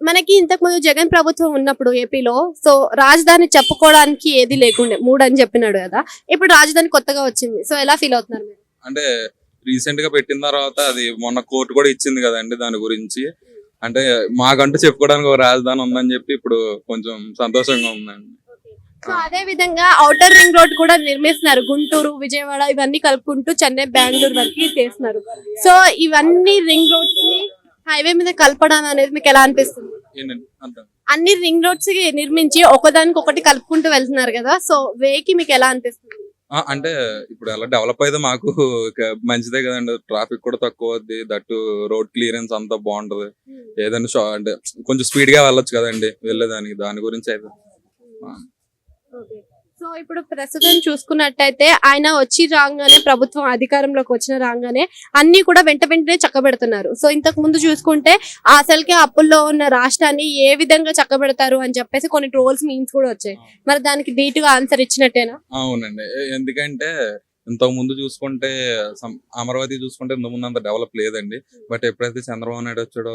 మనకి ఇంతకు ముందు జగన్ ప్రభుత్వం ఉన్నప్పుడు ఏపీలో సో రాజధాని చెప్పుకోవడానికి ఏది లేకుండే మూడు అని చెప్పినాడు కదా. ఇప్పుడు రాజధాని కొత్తగా వచ్చింది. సో ఎలా ఫీల్ అవుతున్నారు మీరు? అంటే రీసెంట్గా పెట్టిన తర్వాత అది మొన్న కోర్టు కూడా ఇచ్చింది కదండి దాని గురించి. అంటే మాకంటూ చెప్పుకోవడానికి ఒక రాజధాని ఉందని చెప్పి ఇప్పుడు కొంచెం సంతోషంగా ఉందండి. సో అదే విధంగా ఔటర్ రింగ్ రోడ్ కూడా నిర్మిస్తున్నారు. గుంటూరు విజయవాడ ఇవన్నీ కలుపుకుంటూ చెన్నై బెంగళూరు వరకు చేస్తున్నారు. సో ఇవన్నీ రింగ్ రోడ్స్ని హైవే మీద కలపడం అనేది మీకు ఎలా అనిపిస్తుంది? అన్ని రింగ్ రోడ్స్ నిర్మించి ఒకదానికి ఒకటి కలుపుకుంటూ వెళ్తున్నారు కదా సో వేకి మీకు ఎలా అనిపిస్తుంది? అంటే ఇప్పుడు ఎలా డెవలప్ అయితే మాకు మంచిదే కదండి. ట్రాఫిక్ కూడా తక్కువ అవుద్ది దట్టు రోడ్ క్లియరెన్స్ అంతా బాగుంటది. ఏదైనా షా అంటే కొంచెం స్పీడ్గా వెళ్ళొచ్చు కదండి వెళ్ళేదానికి. దాని గురించి అయితే. ఆ. సో ఇప్పుడు ప్రస్తుతం చూసుకున్నట్టయితే ఆయన వచ్చి రాగానే ప్రభుత్వం అధికారంలోకి వచ్చిన రాగానే అన్ని కూడా వెంట వెంటనే చక్కబెడుతున్నారు. సో ఇంతకు ముందు చూసుకుంటే అసలుకే అప్పుల్లో ఉన్న రాష్ట్రాన్ని ఏ విధంగా చక్కబెడతారు అని చెప్పేసి కొన్ని ట్రోల్స్ మీన్స్ కూడా వచ్చాయి. మరి దానికి ధీటుగా ఆన్సర్ ఇచ్చినట్టేనా? అవునండి. ఎందుకంటే ఇంతకు ముందు చూసుకుంటే అమరావతి చూసుకుంటే ఇంతకు ముందు అంత డెవలప్ లేదండి. బట్ ఎప్పుడైతే చంద్రబాబు నాయుడు వచ్చాడో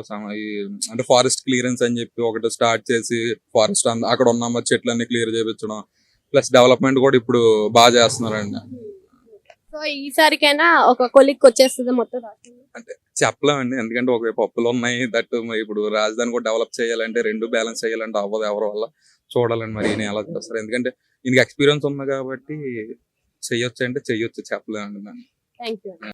అంటే ఫారెస్ట్ క్లియరెన్స్ అని చెప్పి ఒకటి స్టార్ట్ చేసి ఫారెస్ట్ అక్కడ ఉన్న చెట్లన్నీ క్లియర్ చేయించడం ప్లస్ డెవలప్మెంట్ కూడా ఇప్పుడు బాగా చేస్తున్నారండి. సో ఈసారికైనా ఒక కొలిక్ వచ్చేస్తుంది మొత్తం రాష్ట్రంలో చెప్పలేమండి. ఎందుకంటే ఒకవైపు అప్పులు ఉన్నాయి మరి ఇప్పుడు రాజధాని కూడా డెవలప్ చేయాలంటే రెండు బ్యాలెన్స్ చేయాలంటే అవ్వదు ఎవరి వల్ల. చూడాలండి మరి ఈయన ఎలా చేస్తారు. ఎందుకంటే ఈయనకి ఎక్స్పీరియన్స్ ఉంది కాబట్టి చెయ్యొచ్చు అంటే చెయ్యొచ్చు చెప్పలేమండి దాన్ని థ్యాంక్ యూ